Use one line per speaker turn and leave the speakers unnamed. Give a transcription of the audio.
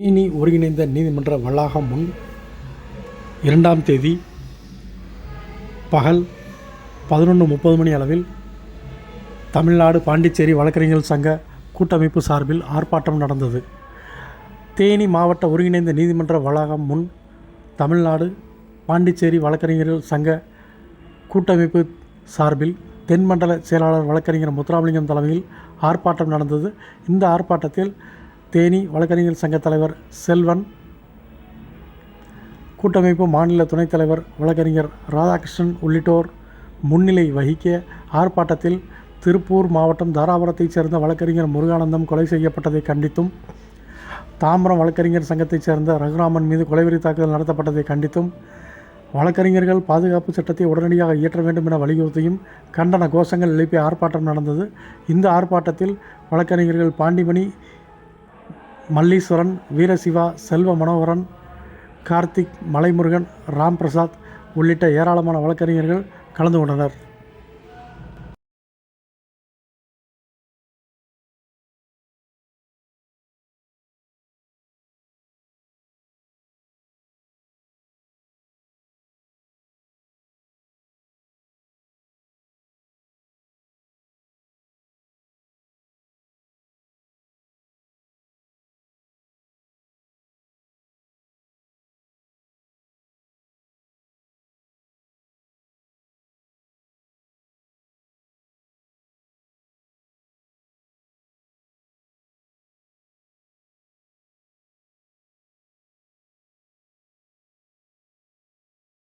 தேனி ஒருங்கிணைந்த நீதிமன்ற வளாகம் முன் இரண்டாம் தேதி பகல் பதினொன்று முப்பது மணி அளவில் தமிழ்நாடு பாண்டிச்சேரி வழக்கறிஞர்கள் சங்க கூட்டமைப்பு சார்பில் ஆர்ப்பாட்டம் நடந்தது. தேனி மாவட்ட ஒருங்கிணைந்த நீதிமன்ற வளாகம் முன் தமிழ்நாடு பாண்டிச்சேரி வழக்கறிஞர்கள் சங்க கூட்டமைப்பு சார்பில் தென்மண்டல செயலாளர் வழக்கறிஞர் முத்துராமலிங்கம் தலைமையில் ஆர்ப்பாட்டம் நடந்தது. இந்த ஆர்ப்பாட்டத்தில் தேனி வழக்கறிஞர் சங்க தலைவர் செல்வன் கூட்டமைப்பு மாநில துணைத் தலைவர் வழக்கறிஞர் ராதாகிருஷ்ணன் உள்ளிட்டோர் முன்னிலை வகிக்க ஆர்ப்பாட்டத்தில் திருப்பூர் மாவட்டம் தாராபுரத்தைச் சேர்ந்த வழக்கறிஞர் முருகானந்தம் கொலை செய்யப்பட்டதை கண்டித்தும் தாம்பரம் வழக்கறிஞர் சங்கத்தைச் சேர்ந்த ரகுராமன் மீது கொலைவெறி தாக்குதல் நடத்தப்பட்டதை கண்டித்தும் வழக்கறிஞர்கள் பாதுகாப்பு சட்டத்தை உடனடியாக இயற்ற வேண்டும் என வலியுறுத்தியும் கண்டன கோஷங்கள் எழுப்பிய ஆர்ப்பாட்டம் நடந்தது. இந்த ஆர்ப்பாட்டத்தில் வழக்கறிஞர்கள் பாண்டிமணி மல்லீஸ்வரன் வீரசிவா செல்வ மனோகரன் கார்த்திக் மலைமுருகன் ராம்பிரசாத் உள்ளிட்ட ஏராளமான வழக்கறிஞர்கள் கலந்து கொண்டனர்.